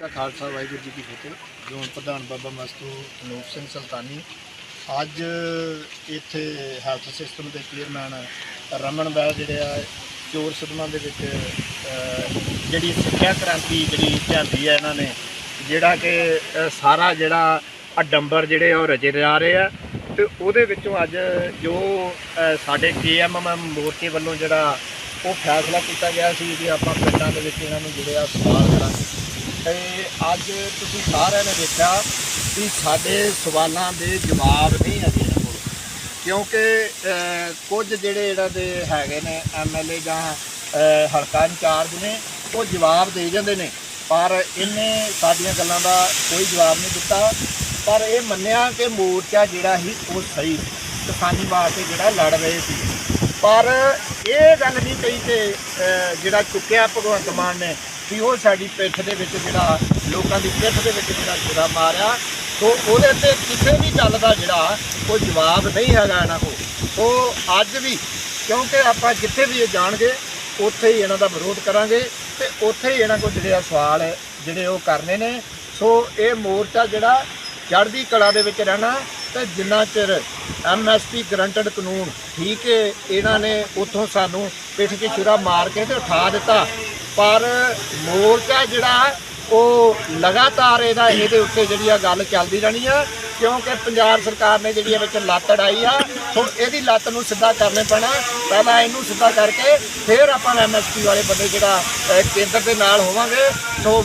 ਦਾ ਖਾਲਸਾ ਵਾਹਿਗੁਰੂ ਜੀ ਕੀ ਫਤਿਹ। Zone ਪ੍ਰਧਾਨ ਬਾਬਾ ਮਸਤੂ ਅਨੂਪ ਸਿੰਘ ਸੁਲਤਾਨੀ। ਅੱਜ ਇੱਥੇ ਹੈਲਥ ਸਿਸਟਮ ਦੇ ਚੇਅਰਮੈਨ ਰਮਨ ਬੈਲ ਜਿਹੜੇ ਆ, ਚੋਰ ਸਦਮਾ ਦੇ ਵਿੱਚ ਜਿਹੜੀ ਸਿੱਖਿਆ ਕ੍ਰਾਂਤੀ ਜਿਹੜੀ ਲਿਆਂਦੀ ਹੈ ਇਹਨਾਂ ਨੇ, ਜਿਹੜਾ ਕਿ ਸਾਰਾ ਜਿਹੜਾ ਅਡੰਬਰ ਜਿਹੜੇ ਉਹ ਰਜੇ ਜਾ ਰਹੇ ਆ। ਤੇ ਉਹਦੇ ਵਿੱਚੋਂ ਅੱਜ ਜੋ ਅਹ, ਸਾਡੇ ਕੇਐਮਐਮ ਮੋਰਚੇ ਵੱਲੋਂ ਜਿਹੜਾ ਉਹ ਫੈਸਲਾ ਕੀਤਾ ਗਿਆ ਸੀ ਕਿ ਆਪਾਂ ਪਿੰਡਾਂ ਦੇ ਵਿੱਚ ਇਹਨਾਂ ਨੂੰ ਜਿਹੜੇ ਸਵਾਲ ਕਰਾਂਗੇ। ਤੇ ਅੱਜ ਤੁਸੀਂ ਸਾਰਿਆਂ ਨੇ ਦੇਖਿਆ ਕਿ ਸਾਡੇ ਸਵਾਲਾਂ ਦੇ ਜਵਾਬ ਨਹੀਂ ਹੈਗੇ ਇਹਨਾਂ ਕੋਲ। ਕਿਉਂਕਿ ਕੁਝ ਜਿਹੜੇ ਇਹਨਾਂ ਦੇ ਹੈਗੇ ਨੇ ਐਮਐਲਏ ਜਾਂ ਹਲਕਾ ਇੰਚਾਰਜ ਨੇ ਉਹ ਜਵਾਬ ਦੇ ਜਾਂਦੇ ਨੇ। ਪਰ ਇਹਨੇ ਸਾਡੀਆਂ ਗੱਲਾਂ ਦਾ ਕੋਈ ਜਵਾਬ ਨਹੀਂ ਦਿੱਤਾ। ਪਰ ਇਹ ਮੰਨਿਆ ਕਿ ਮੋਰਚਾ ਜਿਹੜਾ ਸੀ ਉਹ ਸਹੀ ਕਿਸਾਨੀ ਵਾਸਤੇ ਜਿਹੜਾ ਲੜ ਰਹੇ ਸੀ। ਪਰ ਇਹ ਗੱਲ ਨਹੀਂ ਕਹੀ ਕਿ ਜਿਹੜਾ ਚੁੱਕਿਆ ਭਗਵੰਤ ਮਾਨ ਨੇ ਵੀ ਉਹ ਸਾਡੀ ਪਿੱਠ ਦੇ ਵਿੱਚ ਜਿਹੜਾ, ਲੋਕਾਂ ਦੀ ਪਿੱਠ ਦੇ ਵਿੱਚ ਜਿਹੜਾ ਛੁਰਾ ਮਾਰਿਆ। ਸੋ ਉਹਦੇ ਤੇ ਕਿਸੇ ਵੀ ਗੱਲ ਦਾ ਜਿਹੜਾ ਕੋਈ ਜਵਾਬ ਨਹੀਂ ਹੈਗਾ ਇਹਨਾਂ ਕੋਲ। ਉਹ ਅੱਜ ਵੀ ਕਿਉਂਕਿ ਆਪਾਂ ਜਿੱਥੇ ਵੀ ਇਹ ਜਾਣਗੇ, ਉੱਥੇ ਹੀ ਇਹਨਾਂ ਦਾ ਵਿਰੋਧ ਕਰਾਂਗੇ ਤੇ ਉੱਥੇ ਹੀ ਇਹਨਾਂ ਕੋਲ ਜਿਹੜੇ ਆ ਸਵਾਲ ਜਿਹੜੇ ਉਹ ਕਰਨੇ ਨੇ। ਸੋ ਇਹ ਮੋਰਚਾ ਜਿਹੜਾ ਚੜ੍ਹਦੀ ਕਲਾ ਦੇ ਵਿੱਚ ਰਹਿਣਾ, ਤੇ ਜਿੰਨਾ ਚਿਰ ਐਮਐਸਪੀ ਗਰੰਟਡ ਕਾਨੂੰਨ ਠੀਕ ਹੈ ਇਹਨਾਂ ਨੇ ਉੱਥੋਂ ਸਾਨੂੰ ਪਿੱਠ 'ਚ ਛੁਰਾ ਮਾਰ ਕੇ ਤੇ ਉਠਾ ਦਿੱਤਾ। ਪਰ ਮੋਰਚਾ ਜਿਹੜਾ ਉਹ ਲਗਾਤਾਰ ਇਹਦਾ ਇਹਦੇ ਉੱਤੇ ਜਿਹੜੀ ਆ ਗੱਲ ਚੱਲਦੀ ਰਹਿਣੀ ਆ, ਕਿਉਂਕਿ ਪੰਜਾਬ ਸਰਕਾਰ ਨੇ ਜਿਹੜੀ ਇਹ ਵਿੱਚ ਲੱਤ ਅੜਾਈ ਆ, ਹੁਣ ਇਹਦੀ ਲੱਤ ਨੂੰ ਸਿੱਧਾ ਕਰਨੇ ਪੈਣਾ, ਪਹਿਲਾਂ ਇਹਨੂੰ ਸਿੱਧਾ ਕਰਕੇ ਫਿਰ ਆਪਾਂ ਐਮਐਸਪੀ ਵਾਲੇ ਬੰਦੇ ਜਿਹੜਾ ਕੇਂਦਰ ਦੇ ਨਾਲ ਹੋਵਾਂਗੇ। ਸੋ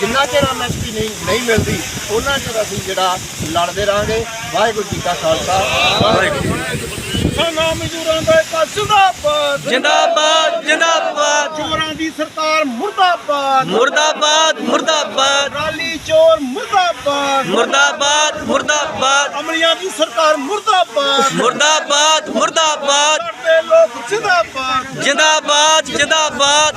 ਜਿੰਨਾ ਚਿਰ ਐਮਐਸਪੀ ਨਹੀਂ ਨਹੀਂ ਮਿਲਦੀ, ਉਹਨਾਂ ਚਿਰ ਅਸੀਂ ਜਿਹੜਾ ਲੜਦੇ ਰਹਾਂਗੇ। ਵਾਹਿਗੁਰੂ ਜੀ ਕਾ ਖਾਲਸਾ, ਵਾਹਿਗੁਰੂ ਜੀ ਕਿਸਾਨਾਂ ਮਜ਼ਦੂਰਾਂ ਦਾ ਇੱਕ ਜ਼ਿੰਦਾਬਾਦ। ਜਿੰਦਾਬਾਦ ਜਿੰਦਾਬਾਦ। ਚੋਰਾਂ ਦੀ ਸਰਕਾਰ ਮੁਰਦਾਬਾਦ। ਮੁਰਦਾਬਾਦ ਮੁਰਦਾਬਾਦ। ਰਾਲੀ ਚੋਰ ਮੁਰਦਾਬਾਦ। ਮੁਰਦਾਬਾਦ ਮੁਰਦਾਬਾਦ। ਅਮਲੀਆਂ ਦੀ ਸਰਕਾਰ ਮੁਰਦਾਬਾਦ। ਮੁਰਦਾਬਾਦ ਮੁਰਦਾਬਾਦ। ਲੜਦੇ ਲੋਕ ਜ਼ਿੰਦਾਬਾਦ। ਜਿੰਦਾਬਾਦ ਜਿੰਦਾਬਾਦ।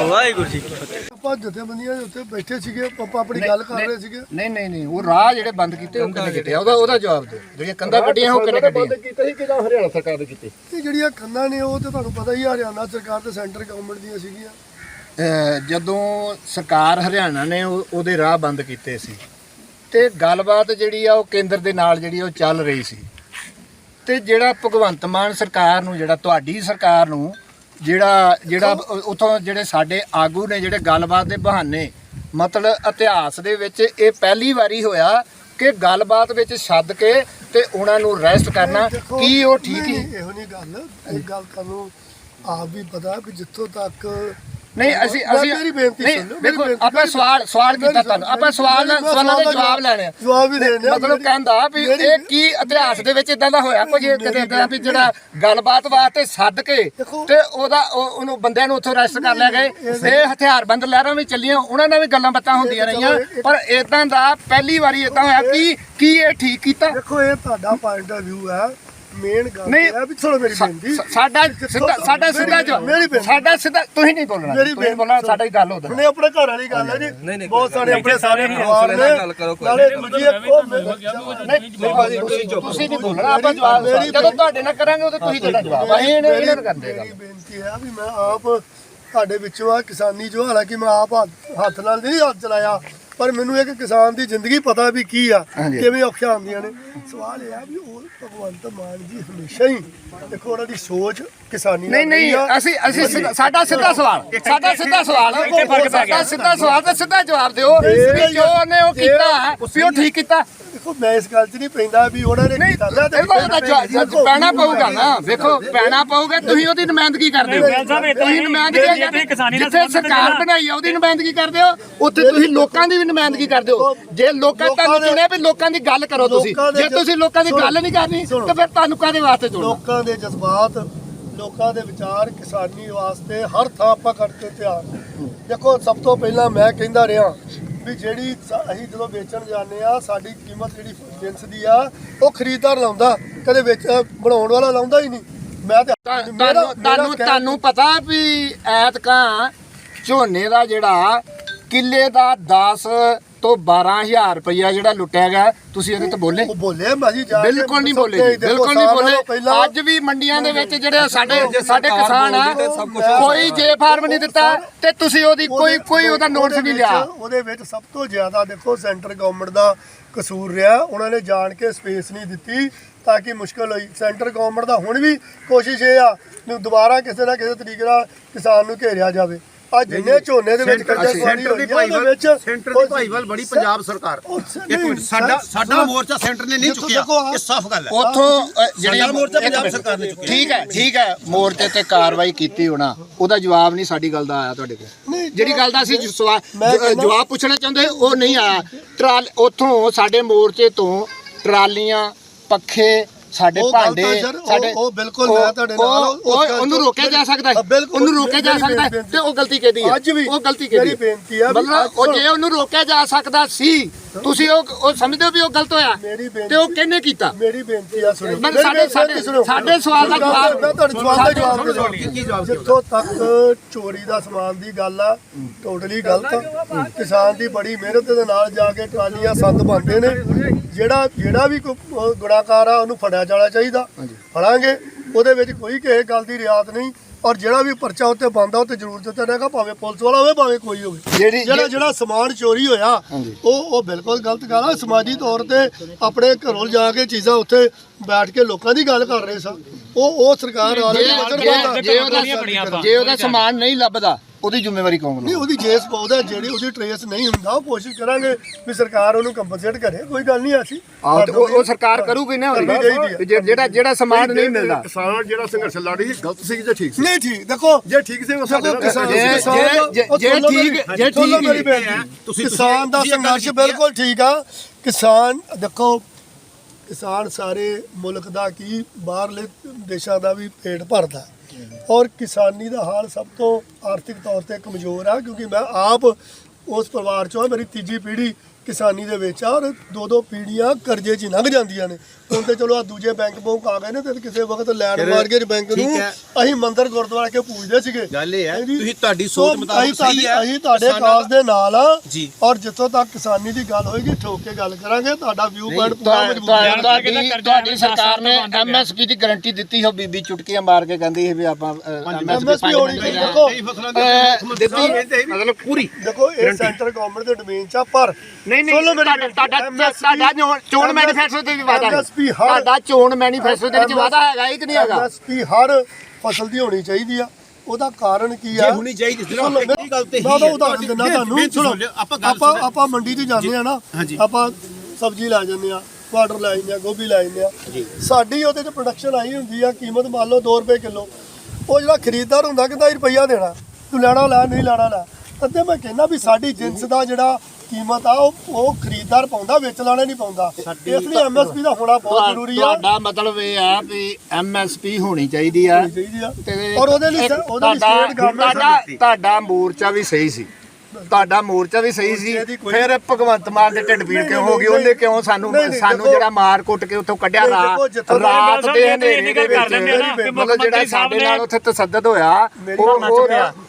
ਵਾਹਿਗੁਰੂ ਜੀ ਕੀ ਫਤਿਹ। ਆਪਾਂ ਜਥੇਬੰਦੀਆਂ ਦੇ ਉੱਤੇ ਬੈਠੇ ਸੀਗੇ ਆਪਾਂ ਆਪਣੀ ਗੱਲ ਕਰ ਰਹੇ ਸੀਗੇ। ਨਹੀਂ ਨਹੀਂ ਨਹੀਂ ਉਹ ਰਾਹ ਜਿਹੜੇ ਬੰਦ ਕੀਤੇ ਉਹ ਕਿੰਨੇ ਕੀਤੇ? ਆ? ਉਹਦਾ ਉਹਦਾ ਜਵਾਬ ਦਿਓ। ਜਿਹੜੀਆਂ ਕੰਧਾਂ ਕੱਢੀਆਂ ਉਹ ਕਿੰਨੇ ਕੱਢੀਆਂ? ਕੀਤੇ ਸੀ ਕਿ ਜਾਂ ਹਰਿਆਣਾ ਸਰਕਾਰ ਦੇ ਕੀਤੇ? ਇਹ ਜਿਹੜੀਆਂ ਖੰਨਾਂ ਨੇ ਉਹ ਤੇ ਤੁਹਾਨੂੰ ਪਤਾ ਹੀ ਆ ਹਰਿਆਣਾ ਸਰਕਾਰ ਤੇ ਸੈਂਟਰ ਗਵਰਨਮੈਂਟ ਦੀਆਂ ਸੀਗੀਆਂ। ਜਦੋਂ ਸਰਕਾਰ ਹਰਿਆਣਾ ਨੇ ਉਹ- ਉਹਦੇ ਰਾਹ ਬੰਦ ਕੀਤੇ ਸੀ ਤੇ ਗੱਲਬਾਤ ਜਿਹੜੀ ਆ ਉਹ ਕੇਂਦਰ ਦੇ ਨਾਲ ਜਿਹੜੀ ਉਹ ਚੱਲ ਰਹੀ ਸੀ। ਤੇ ਜਿਹੜਾ ਭਗਵੰਤ ਮਾਨ ਸਰਕਾਰ ਨੂੰ ਜਿਹੜਾ ਤੁਹਾਡੀ ਸਰਕਾਰ ਨੂੰ ਜਿਹੜਾ ਜਿਹੜਾ ਉਥੋਂ ਜਿਹੜੇ ਸਾਡੇ ਆਗੂ ਨੇ ਜਿਹੜੇ ਗੱਲਬਾਤ ਦੇ ਬਹਾਨੇ ਮਤਲਬ ਇਤਿਹਾਸ ਦੇ ਵਿੱਚ ਇਹ ਪਹਿਲੀ ਵਾਰੀ ਹੋਇਆ ਕਿ ਗੱਲਬਾਤ ਵਿੱਚ ਛੱਡ ਕੇ ਤੇ ਉਹਨਾਂ ਨੂੰ ਅਰੈਸਟ ਕਰਨਾ ਕੀ ਉਹ ਠੀਕ ਹੀ? ਇਹੋ ਨਹੀਂ ਗੱਲ ਇਹ ਗੱਲ ਤੁਹਾਨੂੰ ਆਪ ਵੀ ਪਤਾ ਵੀ ਜਿੱਥੋਂ ਤੱਕ ਨਹੀਂ ਅਸੀਂ ਅਸੀਂ ਮੇਰੀ ਬੇਨਤੀ ਸੁਣ ਲਓ, ਮੇਰੀ ਦੇਖੋ ਬੇਨਤੀ- ਆਪਾਂ ਸਵਾਲ ਸਵਾਲ ਕੀਤਾ ਤੁਹਾਨੂੰ। ਆਪਾਂ ਸਵਾਲ ਸਵਾਲਾਂ ਦੇ ਜਵਾਬ ਲੈਣੇ ਆ। ਜਵਾਬ ਵੀ ਦੇਣੇ ਆ। ਮਤਲਬ ਕਹਿੰਦਾ ਵੀ ਇਹ ਕੀ ਇਤਿਹਾਸ ਦੇ ਵਿੱਚ ਇਦਾਂ ਦਾ ਹੋਇਆ ਕੁਝ ਕਿਤੇ ਇਦਾਂ ਵੀ ਜਿਹੜਾ ਗੱਲਬਾਤ ਵਾਸਤੇ ਸੱਦ ਕੇ ਤੇ ਉਹਦਾ ਉਹ- ਉਹਨੂੰ ਬੰਦਿਆਂ ਨੂੰ ਉੱਥੋਂ ਅਰੈਸਟ ਕਰ ਲਿਆ ਗਏ। ਇਹ ਹਥਿਆਰਬੰਦ ਲਹਿਰਾਂ ਵੀ ਚੱਲੀਆਂ ਉਹਨਾਂ ਨਾਲ ਵੀ ਗੱਲਾਂ ਬਾਤਾਂ ਹੁੰਦੀਆਂ ਰਹੀਆਂ। ਪਰ ਇਦਾਂ ਦਾ ਪਹਿਲੀ ਵਾਰੀ ਇਦਾਂ ਹੋਇਆ ਕੀ ਕੀ ਇਹ ਠੀਕ ਕੀਤਾ? ਦੇਖੋ ਇਹ ਤੁਹਾਡਾ ਪੁਆਇੰਟ ਆਫ View ਹੈ। ਮੇਨ ਗੱਲ ਨਹੀਂ, ਹੈ ਵੀ ਚਲੋ ਮੇਰੀ ਬੇਨਤੀ। ਸਾਡਾ ਸਿੱਧਾ ਸਾਡਾ ਸਿੱਧਾ ਮੇਰੀ ਜਵਾਬ ਬੇਨਤੀ- ਸਾਡਾ ਸਿੱਧਾ ਤੁਸੀਂ ਨਹੀਂ ਬੋਲਣਾ ਮੇਰੀ ਤੁਸੀਂ ਬੋਲਣਾ ਸਾਡਾ ਹੀ ਗੱਲ ਹੋਦਾ ਉਹਨੇ ਆਪਣੇ ਘਰ ਵਾਲੀ ਗੱਲ ਹੈ ਜੀ। ਬਹੁਤ ਸਾਰੇ ਆਪਣੇ ਸਾਰੇ ਪਰਿਵਾਰ ਨੇ ਨਾਲੇ ਦੂਜੀ ਇੱਕ ਉਹ ਨਹੀਂ ਤੁਸੀਂ ਨਹੀਂ ਬੋਲਣਾ ਆਪਾਂ ਜਵਾਬ ਜਦੋਂ ਤੁਹਾਡੇ ਨਾਲ ਕਰਾਂਗੇ ਉਦੋਂ ਤੁਸੀਂ ਦੇਣਾ ਜਵਾਬ? ਅਸੀਂ ਇਹਨੇ ਇਹਨਾਂ ਨੂੰ ਕਰਦੇ ਮੇਰੀ ਬੇਨਤੀ ਹੈ ਵੀ ਮੈਂ ਆਪ ਤੁਹਾਡੇ ਵਿੱਚੋਂ ਆ ਕਿਸਾਨੀ ਜੋ ਹਾਲਾਂਕਿ ਮੈਂ ਆਪ ਹੱਥ- ਹੱਥ ਨਾਲ ਨਹੀਂ ਹੱਥ ਚਲਾਇਆ। ਪਰ ਮੈਨੂੰ ਇੱਕ ਕਿਸਾਨ ਦੀ ਜ਼ਿੰਦਗੀ ਪਤਾ ਵੀ ਕੀ ਆ ਹਾਂਜੀ। ਕਿਵੇਂ ਔਖੀਆਂ ਹੁੰਦੀਆਂ ਨੇ। ਸਵਾਲ ਇਹ ਆ ਵੀ ਉਹ ਭਗਵੰਤ ਮਾਨ ਜੀ ਹਮੇਸ਼ਾ ਹੀ ਦੇਖੋ ਉਹਨਾਂ ਦੀ ਸੋਚ ਕਿਸਾਨੀ ਨਾਲ ਨਹੀਂ ਨਹੀਂ ਆ। ਅਸੀਂ ਅਸੀਂ ਸਿੱਧਾ- ਸਾਡਾ ਸਿੱਧਾ ਸਵਾਲ। ਸਾਡਾ ਸਿੱਧਾ ਸਵਾਲ ਸਾਡਾ ਸਿੱਧਾ ਸਵਾਲ ਤੇ ਸਿੱਧਾ ਜਵਾਬ ਦਿਓ। ਵੀ ਜੋ ਉਹਨੇ ਉਹ ਕੀਤਾ ਵੀ ਉਹ ਠੀਕ ਕੀਤਾ। ਦੇਖੋ ਮੈਂ ਇਸ ਗੱਲ 'ਚ ਨਹੀਂ ਪੈਂਦਾ ਵੀ ਉਹਨਾਂ ਨੇ ਨਹੀਂ ਪੈਣਾ ਪਊਗਾ ਨਾ। ਵੇਖੋ ਪੈਣਾ ਪਊਗਾ ਤੁਸੀਂ ਉਹਦੀ ਨੁਮਾਇੰਦਗੀ ਕਰਦੇ ਹੋ। ਤੁਸੀਂ ਨੁਮਾਇੰਦਗੀ ਜਿੱਥੇ ਸਰਕਾਰ ਬਣਾਈ ਆ ਉਹਦੀ ਨੁਮਾਇੰਦਗੀ ਕਰਦੇ ਹੋ। ਉੱਥੇ ਤੁਸੀਂ ਲੋਕਾਂ ਦੀ ਵੀ ਨੁਮਾਇੰਦਗੀ ਕਰਦੇ ਹੋ। ਜੇ ਲੋਕਾਂ ਤੁਹਾਨੂੰ ਚੁਣਿਆ ਵੀ ਲੋਕਾਂ ਦੀ ਗੱਲ ਕਰੋ ਤੁਸੀਂ। ਜੇ ਤੁਸੀਂ ਲੋਕਾਂ ਦੀ ਗੱਲ ਨਹੀਂ ਕਰਨੀ। ਤਾਂ ਫਿਰ ਤੁਹਾਨੂੰ ਕਾਹਦੇ ਵਾਸਤੇ ਚੁਣਨਾ? ਲੋਕਾਂ ਦੇ ਜਜ਼ਬਾਤ ਲੋਕਾਂ ਦੇ ਵਿਚਾਰ ਕਿਸਾਨੀ ਵਾਸਤੇ ਹਰ ਥਾਂ ਆਪਾਂ ਕਰਕੇ ਤਿਆਰ ਦੇਖੋ ਸਭ ਤੋਂ ਪਹਿਲਾਂ ਮੈਂ ਕਹਿੰਦਾ ਰਿਹਾ ਵੀ ਜਿਹੜੀ ਅਸੀਂ ਜਦੋਂ ਵੇਚਣ ਜਾਂਦੇ ਆ ਸਾਡੀ ਕੀਮਤ ਜਿਹੜੀ ਜਿੰਸ ਦੀ ਆ ਉਹ ਖਰੀਦਦਾਰ ਲਾਉਂਦਾ ਕਦੇ ਵਿੱਚ ਬਣਾਉਣ ਵਾਲਾ ਲਾਉਂਦਾ ਹੀ ਨਹੀਂ। ਮੈਂ ਤੇ ਤੁਹਾਨੂੰ ਤੁਹਾਨੂੰ ਪਤਾ ਵੀ ਐਤਕਾਂ ਝੋਨੇ ਦਾ ਜਿਹੜਾ ਕਿੱਲੇ ਦਾ 10 ਤੋਂ 12000 ਰੁਪਇਆ ਜਿਹੜਾ ਲੁੱਟਿਆ ਗਿਆ ਤੁਸੀਂ ਇਹਦੇ ਤੇ ਬੋਲੇ? ਉਹ ਬੋਲੇ ਭਾਜੀ ਜਾ ਕੇ ਬਿਲਕੁਲ ਨਹੀਂ ਸਭ ਬੋਲੇ ਜੀ ਬਿਲਕੁਲ ਨਹੀਂ ਬੋਲੇ। ਪਹਿਲਾਂ ਅੱਜ ਵੀ ਮੰਡੀਆਂ ਦੇ ਵਿੱਚ ਜਿਹੜੇ ਸਾਡੇ ਸਾਡੇ ਕਿਸਾਨ ਆ ਕੋਈ ਜੇ ਫਾਰਮ ਨਹੀਂ ਦਿੱਤਾ ਤੇ ਤੁਸੀਂ ਉਹਦੀ ਕੋਈ ਕੋਈ ਉਹਦਾ ਨੋਟਿਸ ਉਹਦੇ ਨਹੀਂ ਲਿਆ। ਵਿੱਚ- ਉਹਦੇ ਵਿੱਚ ਸਭ ਤੋਂ ਜ਼ਿਆਦਾ ਦੇਖੋ ਸੈਂਟਰ ਗਵਰਨਮੈਂਟ ਦਾ ਕਸੂਰ ਰਿਹਾ। ਉਹਨਾਂ ਨੇ ਜਾਣ ਕੇ ਸਪੇਸ ਨਹੀਂ ਦਿੱਤੀ ਤਾਂ ਕਿ ਮੁਸ਼ਕਲ ਹੋਈ। ਸੈਂਟਰ ਗਵਰਨਮੈਂਟ ਦਾ ਹੁਣ ਵੀ ਕੋਸ਼ਿਸ਼ ਇਹ ਆ ਕਿ ਦੁਬਾਰਾ ਕਿਸੇ ਨਾ ਕਿਸੇ ਤਰੀਕੇ ਨਾਲ ਕਿਸਾਨ ਨੂੰ ਘੇਰਿਆ ਜਾਵੇ। ਆ ਜਿੰਨੇ ਝੋਨੇ ਦੇ ਵਿੱਚ ਕੱਜਾ ਸਵਾਰੀ ਹੋਈ ਆ ਉਹਦੇ ਵਿੱਚ ਸੈਂਟਰ ਦੀ ਭਾਈਵਾਲ ਬੜੀ ਪੰਜਾਬ ਸਰਕਾਰ। ਉਹ ਸ- ਇੱਕ ਮਿੰਟ ਸਾਡਾ ਸਾਡਾ ਮੋਰਚਾ ਸੈਂਟਰ ਨੇ ਨਹੀਂ ਦੇਖੋ, ਚੁੱਕਿਆ। ਦੇਖੋ ਆਹ- ਇਹ ਸਾਫ਼ ਗੱਲ ਹੈ। ਉਥੋਂ ਜਿਹੜੀ ਸਾਡਾ ਮੋਰਚਾ ਇੱਕ ਪੰਜਾਬ ਮਿੰਟ। ਸਰਕਾਰ ਨੇ ਚੁੱਕਿਆ। ਠੀਕ ਹੈ ਠੀਕ ਹੈ। ਮੋਰਚੇ ਤੇ ਕਾਰਵਾਈ ਕੀਤੀ ਹੋਣਾ ਉਹਦਾ ਜਵਾਬ ਨਹੀਂ ਸਾਡੀ ਗੱਲ ਦਾ ਆਇਆ ਤੁਹਾਡੇ ਕੋਲ। ਨਹੀਂ, ਜਿਹੜੀ ਗੱਲ ਦਾ ਅਸੀਂ ਜਵਾਬ ਪੁੱਛਣਾ ਚਾਹੁੰਦੇ ਉਹ ਨਹੀਂ ਆਇਆ। ਟਰਾਲ ਉਥੋਂ ਸਾਡੇ ਮੋਰਚੇ ਤੋਂ ਟਰਾਲੀਆਂ ਪੱਖੇ ਸਾਡੇ ਉਹ ਗੱਲ ਤਾਂ ਭਾਂਡੇ ਉਹ- ਸਾਡੇ ਉਹ ਬਿਲਕੁਲ ਮੈਂ ਤੁਹਾਡੇ ਨਾਲ ਉਹ- ਉਸ ਉਹ- ਗੱਲ ਉਹਨੂੰ ਤੋਂ- ਰੋਕਿਆ ਜਾ ਸਕਦਾ ਹੈ। ਬਿਲਕੁਲ। ਉਹਨੂੰ ਰੋਕਿਆ ਜਾ ਮੇਰੀ ਸਕਦਾ ਹੈ ਬੇਨਤੀ- ਤੇ ਉਹ ਗਲਤੀ ਕਿਹਦੀ ਹੈ? ਅੱਜ ਵੀ ਉਹ ਗਲਤੀ ਮੇਰੀ ਕਿਹਦੀ ਬੇਨਤੀ ਹੈ ਵੀ ਮਤਲਬ ਅੱਜ ਉਹ ਜੇ ਉਹਨੂੰ ਰੋਕਿਆ ਜਾ ਸਕਦਾ ਸੀ ਤੁਸੀਂ ਉਹ ਉਹ ਸਮਝਦੇ ਹੋ ਵੀ ਉਹ ਗਲਤ ਹੋਇਆ? ਮੇਰੀ ਬੇਨਤੀ- ਤੇ ਉਹ ਕਿਹਨੇ ਕੀਤਾ? ਮੇਰੀ ਬੇਨਤੀ ਆ ਸੁਣੋ। ਮੈਂ ਮੇਰੀ ਸਾਡੇ- ਬੇਨਤੀ ਸਾਡੇ- ਸੁਣੋ। ਸਾਡੇ ਸਵਾਲ ਦਾ ਜਵਾਬ- ਮੈਂ ਤੁਹਾਡੇ ਸਵਾਲ ਦਾ ਜਵਾਬ ਕੀ ਜਵਾਬ ਦਿਓ? ਜਿੱਥੋਂ ਤੱਕ ਚੋਰੀ ਦਾ ਸਮਾਨ ਦੀ ਗੱਲ ਆ ਟੋਟਲੀ ਗਲਤ ਕਿਸਾਨ ਦੀ ਬੜੀ ਮਿਹਨਤ ਦੇ ਨਾਲ ਜਾ ਕੇ ਟਰਾਲੀਆਂ ਸੰਦ ਬਣਦੇ ਨੇ। ਜਿਹੜਾ ਜਿਹੜਾ ਵੀ ਕੋਈ ਅਹ, ਗੁਨਾਹਕਾਰ ਆ ਉਹਨੂੰ ਫੜਿਆ ਜਾਣਾ ਚਾਹੀਦਾ। ਫੜਾਂਗੇ ਉਹਦੇ ਵਿੱਚ ਕੋਈ ਕਿਸੇ ਗੱਲ ਦੀ ਰਿਆਤ ਨਹੀਂ। ਔਰ ਜਿਹੜਾ ਵੀ ਪਰਚਾ ਉੱਤੇ ਬੰਦਾ ਉੱਤੇ ਜ਼ਰੂਰ ਦਿੱਤਾ ਜਾਏਗਾ ਭਾਵੇਂ ਪੁਲਿਸ ਵਾਲਾ ਹੋਵੇ ਭਾਵੇਂ ਕੋਈ ਹੋਵੇ। ਜਿਹੜੀ- ਜਿਹੜਾ ਜਿਹੜਾ ਸਮਾਨ ਚੋਰੀ ਹੋਇਆ ਉਹ ਉਹ ਬਿਲਕੁਲ ਗਲਤ ਗੱਲ ਆ। ਸਮਾਜੀ ਤੌਰ ਤੇ ਆਪਣੇ ਘਰੋਂ ਜਾ ਕੇ ਚੀਜ਼ਾਂ ਉੱਥੇ ਬੈਠ ਕੇ ਲੋਕਾਂ ਦੀ ਗੱਲ ਕਰ ਰਹੇ ਸਨ। ਉਹ ਉਹ ਸਰਕਾਰ ਵਾਲੇ ਜੇ ਉਹਦਾ ਸਮਾਨ ਨਹੀਂ ਲੱਭਦਾ ਉਹਦੀ ਜ਼ਿੰਮੇਵਾਰੀ ਕੌਣ ਨਹੀਂ ਲਊ ਉਹਦੀ ਜੇਸ ਪਾਉਦਾ ਜਿਹੜੀ ਉਹਦੀ ਟ੍ਰੇਸ ਨਹੀਂ ਹੁੰਦਾ ਉਹ ਕੋਸ਼ਿਸ਼ ਕਰਾਂਗੇ ਵੀ ਸਰਕਾਰ ਉਹਨੂੰ ਕੰਪਨਸੇਟ ਕਰੇ ਕੋਈ ਗੱਲ ਨਹੀਂ ਆਹ ਤੇ ਉਹ ਉਹ ਸਰਕਾਰ ਕਰੂਗੀ ਨਾ ਕਰਨੀ ਚਾਹੀਦੀ ਹੈ। ਜੇ- ਜਿਹੜਾ ਜਿਹੜਾ ਸਮਾਨ ਨਹੀਂ ਮਿਲਦਾ ਕਿਸਾਨ ਜਿਹੜਾ ਸੰਘਰਸ਼ ਲੜ ਰਹੀ ਸੀ ਗਲਤ ਸੀ ਜਾਂ ਠੀਕ ਸੀ ਨਹੀਂ ਠੀਕ ਦੇਖੋ ਜੇ ਠੀਕ ਸੀ ਉਹ ਸਾਡੇ ਨਾਲ ਕਿਸਾਨ ਜੇ- ਜੇ- ਦਾ- ਜੇ- ਉਹ ਜੇ ਸੁਣ ਲਓ ਠੀਕ- ਮੇਰੀ- ਜੇ ਸੁਣ ਲਓ ਠੀਕ ਮੇਰੀ ਹੈ, ਬੇਨਤੀ। ਤੁਸੀਂ- ਕਿਸਾਨ ਦਾ ਤੁਸੀਂ ਇਹ ਗੱਲ ਸੰਘਰਸ਼ ਕੀਤੀ ਹੈ। ਬਿਲਕੁਲ ਠੀਕ ਆ ਕਿਸਾਨ ਦੇਖੋ ਕਿਸਾਨ ਸਾਰੇ ਮੁਲਕ ਦਾ ਕੀ ਬਾਹਰਲੇ ਦੇਸ਼ਾਂ ਦਾ ਵੀ ਪੇਟ ਭਰਦਾ ਔਰ ਕਿਸਾਨੀ ਦਾ ਹਾਲ ਸਭ ਤੋਂ ਆਰਥਿਕ ਤੌਰ ਤੇ ਕਮਜ਼ੋਰ ਆ, ਕਿਉਂਕਿ ਮੈਂ ਆਪ ਉਸ ਪਰਿਵਾਰ ਚੋਂ ਮੇਰੀ ਤੀਜੀ ਪੀੜ੍ਹੀ ਕਿਸਾਨੀ ਦੇ ਵਿੱਚ ਆ ਔਰ ਦੋ ਦੋ ਪੀੜ੍ਹੀਆਂ ਕਰਜ਼ੇ 'ਚ ਹੀ ਲੰਘ ਜਾਂਦੀਆਂ ਨੇ ਹੁਣ ਤੇ ਚਲੋ ਆ ਦੂਜੇ ਬੈਂਕ ਬੁੰਕ ਆ ਗਏ ਨੇ ਤੇ ਕਿਸੇ ਵਕਤ ਲੈਂਡ ਮਾਰਗੇਜ ਬੈਂਕ ਨੂੰ ਠੀਕ ਹੈ। ਅਸੀਂ ਮੰਦਰ ਗੁਰਦੁਆਰਾ ਕੇ ਪੂਜਦੇ ਸੀਗੇ ਗੱਲ ਇਹ ਹੈ, ਹਾਂਜੀ। ਤੁਸੀਂ ਤੁਹਾਡੀ ਸੋ ਸੋਚ ਮੁਤਾਬਕ ਅਸੀਂ ਸਹੀ ਹੈ। ਅਸੀਂ ਤੁਹਾਡੇ ਕਿਸਾਨਾਂ ਕਾਸ ਦੇ ਨਾਲ ਆ ਜੀ। ਔਰ ਜਿੱਥੋਂ ਤੱਕ ਕਿਸਾਨੀ ਦੀ ਗੱਲ ਹੋਏਗੀ ਠੋਕ ਕੇ ਗੱਲ ਕਰਾਂਗੇ ਤੁਹਾਡਾ ਵਿਊ ਪੁਆਇੰਟ ਪੂਰਾ ਤੁਹਾ- ਮਜ਼ਬੂਤ ਤੁਹਾ- ਹੈ ਤੁਹਾਡੀ ਤੁਹਾਡੀ ਸਰਕਾਰ ਨੇ ਐਮਐਸਪੀ ਦੀ ਗਾਰੰਟੀ ਦਿੱਤੀ ਹੋ ਬੀਬੀ ਚੁਟਕੀਆਂ ਮਾਰ ਕੇ ਕਹਿੰਦੀ ਸੀ ਵੀ ਆਪਾਂ MSP ਹੋਣੀ ਚਾਹੀਦੀ ਦੇਖੋ ਕਈ ਫਸਲਾਂ ਦੀ ਦਿੱਤੀ ਮਤਲਬ ਪੂਰੀ ਦੇਖੋ ਇਹ ਸੈਂਟਰ ਗਵਰਨਮੈਂਟ ਦੇ ਡੋਮੇਨ ਚ ਆ ਪਰ ਨਹੀਂ ਨਹੀਂ ਮੇਰੀ ਤੁਹਾਡਾ ਤੁਹਾਡਾ ਤੁਹਾਡਾ ਚੋਣ ਮੈਨੀਫੈਸਟੋ ਤੇ ਵੀ ਵਾਦਾ ਹੈ। ਤੁਹਾਡਾ ਚੋਣ ਮੈਨੀਫੈਸਟੋ ਦੇ ਵਿੱਚ ਵਾਦਾ ਹੈਗਾ ਇਹ ਕਿ ਨਹੀਂ ਹੈਗਾ? ਐਮਐਸਪੀ ਹਰ ਫਸਲ ਦੀ ਹੋਣੀ ਚਾਹੀਦੀ ਆ। ਉਹਦਾ ਕਾਰਨ ਕੀ ਆ? ਹੋਣੀ ਚਾਹੀਦੀ ਸੀ ਨਾ, ਸੁਣੋ, ਇਹ ਗੱਲ ਤੇ ਹੀ ਮੈਂ ਉਹਦਾ ਹੈ। ਉਦਾਹਰਨ ਦਿੰਦਾ ਤੁਹਾਨੂੰ ਸੁਣੋ ਆਪਾਂ ਆਪਾਂ ਮੰਡੀ 'ਚ ਜਾਂਦੇ ਆ ਨਾ। ਆਪਾਂ ਸਬਜ਼ੀ ਲੈ ਜਾਂਦੇ ਆ ਟਮਾਟਰ ਲੈ ਜਾਂਦੇ ਆ ਗੋਭੀ ਲੈ ਜਾਂਦੇ ਆ। ਸਾਡੀ ਉਹਦੇ 'ਚ ਪ੍ਰੋਡਕਸ਼ਨ ਆਈ ਹੁੰਦੀ ਆ ਕੀਮਤ ਮੰਨ ਲਓ 2 ਰੁਪਏ ਕਿਲੋ। ਉਹ ਜਿਹੜਾ ਖਰੀਦਦਾਰ ਹੁੰਦਾ ਕਹਿੰਦਾ ਇਹ ਰੁਪਈਆ ਦੇਣਾ। ਤੂੰ ਲੈਣਾ ਲੈ ਨਹੀਂ ਲੈਣਾ ਲੈ। ਅੱਧੇ ਮੈਂ ਕਹਿੰਦਾ ਵੀ ਸਾਡੀ ਜਿੰਸ ਦਾ ਜਿਹੜਾ ਕੀਮਤ ਆ ਉਹ ਉਹ ਖਰੀਦਦਾਰ ਪਾਉਂਦਾ ਵੇਚ ਲਾਣੇ ਨਹੀਂ ਪਾਉਂਦਾ। ਇਸ ਲਈ ਐਮਐਸਪੀ ਦਾ ਹੋਣਾ ਬਹੁਤ ਜ਼ਰੂਰੀ ਆ। ਤੁਹਾਡਾ ਮਤਲਬ ਇਹ ਆ ਵੀ ਐਮਐਸਪੀ ਹੋਣੀ ਚਾਹੀਦੀ ਆ। ਤੇ ਔਰ ਉਹਦੇ ਲਈ ਉਹਦੇ ਲਈ government ਤੁਹਾਡਾ ਤੁਹਾਡਾ ਮੋਰਚਾ ਵੀ ਸਹੀ ਸੀ। ਤੁਹਾਡਾ ਮੋਰਚਾ ਵੀ ਸਹੀ ਸੀ ਫਿਰ ਭਗਵੰਤ ਮਾਨ ਦੇ ਢਿੱਡ ਪੀੜ ਕਿਉਂ ਹੋ ਗਈ ਉਹਨੇ ਕਿਉਂ ਸਾਨੂੰ ਸਾਨੂੰ ਜਿਹੜਾ ਮਾਰ ਕੁੱਟ ਕੇ ਉੱਥੋਂ ਕੱਢਿਆ ਰਾਤ ਰਾਤ ਦੇ ਹਨੇਰੇ ਦੇ ਵਿੱਚ ਮਤਲਬ ਜਿਹੜਾ ਸਾਡੇ ਨਾਲ ਉੱਥੇ ਤਸੱਦਦ ਹੋਇਆ ਉਹ।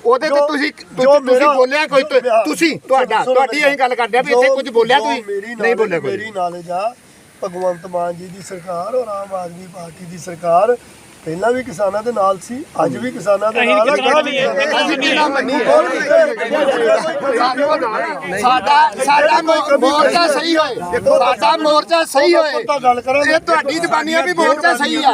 ਉਹਦੇ ਤੇ ਤੁਸੀਂ ਤੁਸੀਂ ਬੋਲਿਆ ਕੋਈ ਤੁਸੀਂ ਤੁਹਾਡਾ ਤੁਹਾਡੀ ਅਸੀਂ ਗੱਲ ਕਰਦੇ ਆ ਵੀ ਇੱਥੇ ਕੁਝ ਬੋਲਿਆ ਤੁਸੀਂ ਨਹੀਂ ਬੋਲਿਆ ਕੋਈ ਮੇਰੀ ਨੌਲੇਜ ਆ ਭਗਵੰਤ ਮਾਨ ਜੀ ਦੀ ਸਰਕਾਰ ਔਰ ਆਮ ਆਦਮੀ ਪਾਰਟੀ ਦੀ ਸਰਕਾਰ ਪਹਿਲਾਂ ਵੀ ਕਿਸਾਨਾਂ ਦੇ ਨਾਲ ਸੀ ਅੱਜ ਵੀ ਕਿਸਾਨਾਂ ਦੇ ਨਾਲ ਹੈ। ਸਾਡਾ ਸਾਡਾ ਮੋਰਚਾ ਸਹੀ ਹੋਏ। ਸਾਡਾ ਮੋਰਚਾ ਸਹੀ ਹੋਏ। ਆਪਾਂ ਗੱਲ ਕਰਾਂਗੇ ਇਹ ਤੁਹਾਡੀ ਜ਼ਬਾਨੀ ਆ ਵੀ ਮੋਰਚਾ ਸਹੀ ਆ।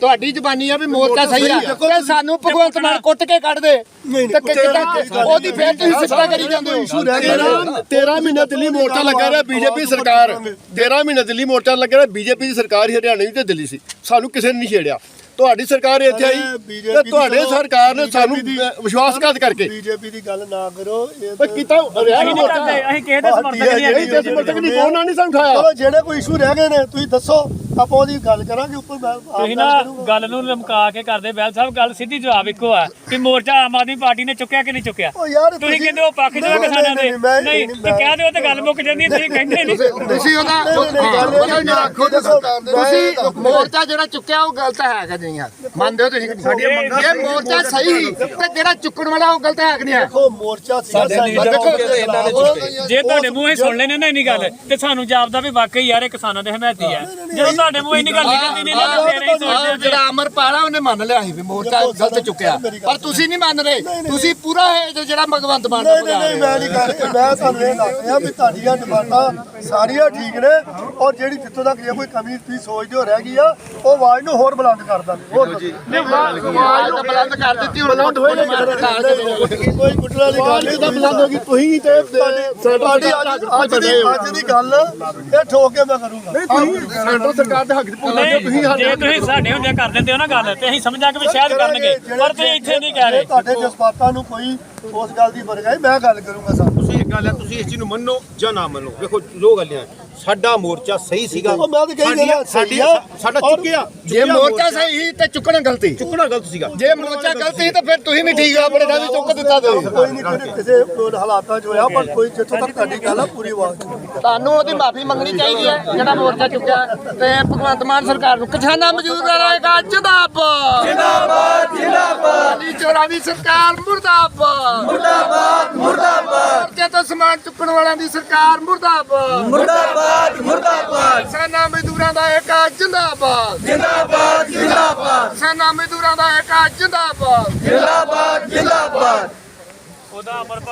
ਤੁਹਾਡੀ ਜ਼ਬਾਨੀ ਆ ਵੀ ਮੋਰਚਾ ਸਹੀ ਆ। ਸਾਨੂੰ ਭਗਵੰਤ ਮਾਨ ਕੁੱਟ ਕੇ ਕੱਢ ਦੇ। ਨਹੀਂ, ਤੇ ਕਿੱਦਾਂ ਉਹਦੀ ਫੇਰ ਤੁਸੀਂ ਕਰੀ ਜਾਂਦੇ ਹੋ। ਇਸ਼ੂ ਰਹਿ ਗਿਆ ਨਾ 13 ਮਹੀਨੇ ਦਿੱਲੀ ਮੋਰਚਾ ਲੱਗਾ ਰਿਹਾ ਬੀਜੇਪੀ ਸਰਕਾਰ। 13 ਮਹੀਨੇ ਦਿੱਲੀ ਮੋਰਚਾ ਲੱਗਾ ਰਿਹਾ ਬੀਜੇਪੀ ਦੀ ਸਰਕਾਰ ਹੀ ਹਰਿਆਣੇ ਵਿੱਚ ਤੇ ਦਿੱਲੀ ਸੀ। ਸਾਨੂੰ ਕਿਸੇ ਨੇ ਨਹੀਂ ਛੇੜਿਆ। ਤੁਹਾਡੀ ਸਰਕਾਰ ਇੱਥੇ ਆਈ। ਤੇ ਤੁਹਾਡੇ ਸਰਕਾਰ ਨੇ ਸਾਨੂੰ BJP ਦੀ- ਅ, ਵਿਸ਼ਵਾਸਘਾਤ ਕਰਕੇ। ਬੀਜੇਪੀ ਦੀ ਗੱਲ ਨਾ ਕਰੋ ਇਹ ਪਰ ਕੀਤਾ ਰਿਹਾ ਅਸੀਂ ਨਹੀਂ ਕਰਦੇ ਅਸੀਂ ਕਿਸੇ ਦੇ ਸਮਰਥਕ ਨਹੀਂ ਇਹ ਹੈਗੇ। ਤੇ ਸਮਰਥਕ ਨਹੀਂ ਕੋਣ ਨਹੀਂ ਸਾਨੂੰ ਉਠਾਇਆ। ਚਲੋ ਜਿਹੜੇ ਕੋਈ ਇਸ਼ੂ ਰਹਿ ਗਏ ਨੇ ਤੁਸੀਂ ਦੱਸੋ ਆਪਾਂ ਉਹਦੀ ਗੱਲ ਕਰਾਂਗੇ ਉੱਪਰ ਮੈਂ ਆਪ ਤੁਸੀਂ ਗੱਲ ਨਾ ਕਰੂੰਗਾ। ਗੱਲ ਨੂੰ ਲਮਕਾ ਕੇ ਕਰਦੇ ਬੈਲ ਸਾਹਿਬ ਗੱਲ ਸਿੱਧੀ ਜਵਾਬ ਇੱਕੋ ਆ ਕਿ ਮੋਰਚਾ ਆਮ ਆਦਮੀ ਪਾਰਟੀ ਨੇ ਚੁੱਕਿਆ ਕਿ ਨਹੀਂ ਚੁੱਕਿਆ? ਉਹ ਯਾਰ ਤੁਸੀਂ ਕਹਿੰਦੇ ਉਹ ਪੱਖ ਨਹੀਂ, ਜੋ ਕਿਸਾਨਾਂ ਦੇ ਨਹੀਂ, ਨਹੀਂ ਨਹੀਂ, ਤੇ ਕਹਿ ਦਿਓ ਤੇ ਗੱਲ ਮੁੱਕ ਜਾਂਦੀ ਹੈ, ਤੁਸੀਂ ਕਹਿੰਦੇ ਨਹੀਂ ਤੁਸੀਂ ਉਹਦਾ ਨਹੀਂ, ਨਹੀਂ, ਗੱਲ ਇਹ ਹਾਂ, ਨਹੀਂ, ਆਖੋ ਤੇ ਸਰਕਾਰ ਦੇ- ਤੁਸੀਂ ਮੋਰਚਾ ਜਿਹੜਾ ਚੁੱਕਿਆ ਉਹ ਗਲਤ ਹੈਗਾ ਦੇਣੀਆਂ ਮੰਨਦੇ ਹੋ ਤੁਸੀਂ ਕਿ ਨਹੀਂ? ਇਹ ਮੋਰਚਾ ਸਹੀ ਤੇ ਜਿਹੜਾ ਚੁੱਕਣ ਵਾਲਾ ਉਹ ਗਲਤ ਹੈ ਕਿ ਨਹੀਂ ਹੈ? ਦੇਖੋ ਮੋਰਚਾ ਸੀਗਾ ਦੇਖੋ ਜੇ ਤੁਹਾਡੇ ਮੂੰਹੋਂ ਹੀ ਸੁਣ ਲੈਣੇ ਨਾ ਇੰਨੀ ਗੱਲ ਤੇ ਸਾਨੂੰ ਜਾਪਦਾ ਵੀ ਵਾਕਈ ਯਾਰ ਇਹ ਕਿਸਾਨਾਂ ਦੇ ਹਮਾਇਤੀ ਆ ਜਦੋਂ ਤੁਹਾਡੇ ਮੂੰਹੋਂ ਇੰਨੀ ਗੱਲ ਨਿਕਲਦੀ ਨਹੀਂ ਨਾ ਫੇਰ ਹੀ ਸੋਚਦੇ ਆਹ ਹੁੰਦੇ ਜਿਹੜਾ ਅਮਰਪਾਲ ਆ ਉਹਨੇ ਮੰਨ ਲਿਆ ਸੀ ਵੀ ਮੋਰਚਾ ਗਲਤ ਚੁੱਕਿਆ। ਪਰ ਤੁਸੀਂ ਨਹੀਂ ਮੰਨ ਰਹੇ। ਤੁਸੀਂ ਪੂਰਾ ਇਹ ਜਿਹੜਾ ਭਗਵੰਤ ਮਾਨ ਦਾ ਨਹੀਂ ਨਹੀਂ ਨਹੀਂ ਮੈਂ ਨਹੀਂ ਕਰ ਮੈਂ ਤੁਹਾਨੂੰ ਇਹ ਦੱਸ ਰਿਹਾ ਵੀ ਤੁਹਾਡੀਆਂ ਡਿਮਾਂਡਾਂ ਸਾਰੀਆਂ ਠੀਕ ਨੇ ਔਰ ਜਿਹੜੀ ਜਿੱਥੋਂ ਤੱਕ ਜੇ ਕੋਈ ਕਮੀ ਤੁਸੀਂ ਸੋਚਦੇ ਹੋ ਰਹਿ ਗਈ ਆ ਉਹ ਆਵਾਜ਼ ਨੂੰ ਹੋਰ ਬੁਲੰਦ ਕਰ ਦਾਂਗੇ। ਹੋਰ ਨਹੀਂ ਆਵਾਜ਼ ਤਾਂ ਬੁਲੰਦ ਕਰ ਦਿੱਤੀ ਹੁਣ ਬੁਲੰਦ ਹੋਏ ਕੋਈ ਗੁੱਟਣਾ ਦੀ ਗੱਲ ਨਹੀਂ। ਬੁਲੰਦ ਹੋ ਗਈ ਤੁਸੀਂ ਤੇ ਤੁਹਾਡੀ ਅੱਜ ਅੱਜ ਦੀ ਅੱਜ ਦੀ ਗੱਲ ਇਹ ਠੋਕ ਕੇ ਮੈਂ ਕਰੂੰਗਾ। ਸੈਂਟਰ ਸਰਕਾਰ ਦੇ ਹੱਕ ਚ ਬੋਲਦੇ ਨਹੀਂ ਜੇ ਤੁਸੀਂ ਸਾਡੇ ਹੁੰਦਿਆਂ ਕਰ ਦਿੰਦੇ ਹੋ ਨਾ ਗੱਲ ਤੇ ਅਸੀਂ ਸਮਝਾਂ ਕਿ ਵੀ ਸ਼ਾਇਦ ਕਰਨਗੇ ਪਰ ਤੁਸੀਂ ਇੱਥੇ ਨਹੀਂ ਕਹਿ ਰਹੇ। ਤੁਹਾਡੇ ਜਜ਼ਬਾਤਾਂ ਨੂੰ ਕੋਈ ਉਸ ਗੱਲ ਦੀ ਵਰਗਾਈ ਮੈਂ ਗੱਲ ਕਰੂੰਗਾ ਸਰ। ਤੁਸੀਂ ਇੱਕ ਗੱਲ ਹੈ ਤੁਸੀਂ ਇਸ ਚੀਜ਼ ਨੂੰ ਮੰਨੋ ਜਾਂ ਨਾ ਮੰਨੋ। ਵੇਖੋ ਦੋ ਗੱਲਾਂ ਹੈ। ਸਾਡਾ ਮੋਰਚਾ ਸਹੀ ਸੀਗਾ। ਉਹ ਮੈਂ ਤਾਂ ਕਹੀ ਦੇਣਾ, ਸਾਡੀ। ਸਾਡਾ ਚੁੱਕਿਆ। ਜੇ ਮੋਰਚਾ ਸਹੀ ਸੀ ਤੇ ਚੁੱਕਣਾ ਗਲਤੀ। ਚੁੱਕਣਾ ਗਲਤ ਸੀਗਾ। ਜੇ ਮੋਰਚਾ ਗਲਤੀ ਤਾਂ ਫਿਰ ਤੁਸੀਂ ਵੀ ਠੀਕ ਆ ਆਪਣੇ ਨਾਲ ਚੁੱਕ ਦਿੱਤਾ ਤੁਸੀਂ। ਕੋਈ ਨਹੀਂ ਕਿਸੇ ਹਾਲਾਤਾਂ 'ਚ ਹੋਇਆ ਪਰ ਕੋਈ ਜਿੱਥੋਂ ਤੱਕ ਤੁਹਾਡੀ ਗੱਲ ਆ ਪੂਰੀ ਆਵਾਜ਼ ਤੁਹਾਨੂੰ ਉਹਦੀ ਮਾਫੀ ਮੰਗਣੀ ਚਾਹੀਦੀ ਹੈ ਜਿਹੜਾ ਮੋਰਚਾ ਚੁੱਕਿਆ ਤੇ ਭਗਵੰਤ ਮਾਨ ਸਰਕਾਰ ਨੂੰ। ਕਿਸਾਨਾਂ ਮਜ਼ਦੂਰ ਰਹੇਗਾ ਜਿੰਦਾਬਾਦ। ਜਿੰਦਾਬਾਦ ਜਿੰਦਾਬਾਦ। ਅਲੀ ਚੋਰਾਵੀ ਸਰਕਾਰ ਮੁਰਦਾਬਾਦ। ਮੁਰਦਾਬਾਦ ਮੁਰਦਾਬਾਦ। ਤੇ ਤਾਂ ਸਮਾਨ ਚੁੱਕਣ ਵਾਲਿਆਂ ਦੀ ਸਰਕਾਰ ਮੁਰਦਾਬਾਦ। ਮੁਰਦਾਬਾਦ ਮੁਰਦਾਬਾਦ। ਕਿਸਾਨਾਂ ਮਜ਼ਦੂਰਾਂ ਦਾ ਏਕਾ ਜਿੰਦਾਬਾਦ। ਜਿੰਦਾਬਾਦ ਜਿੰਦਾਬਾਦ। ਕਿਸਾਨਾਂ ਮਜ਼ਦੂਰਾਂ ਦਾ ਏਕਾ ਜਿੰਦਾਬਾਦ। ਜਿੰਦਾਬਾਦ ਜਿੰਦਾਬਾਦ। ਉਹਦਾ ਅਮਰ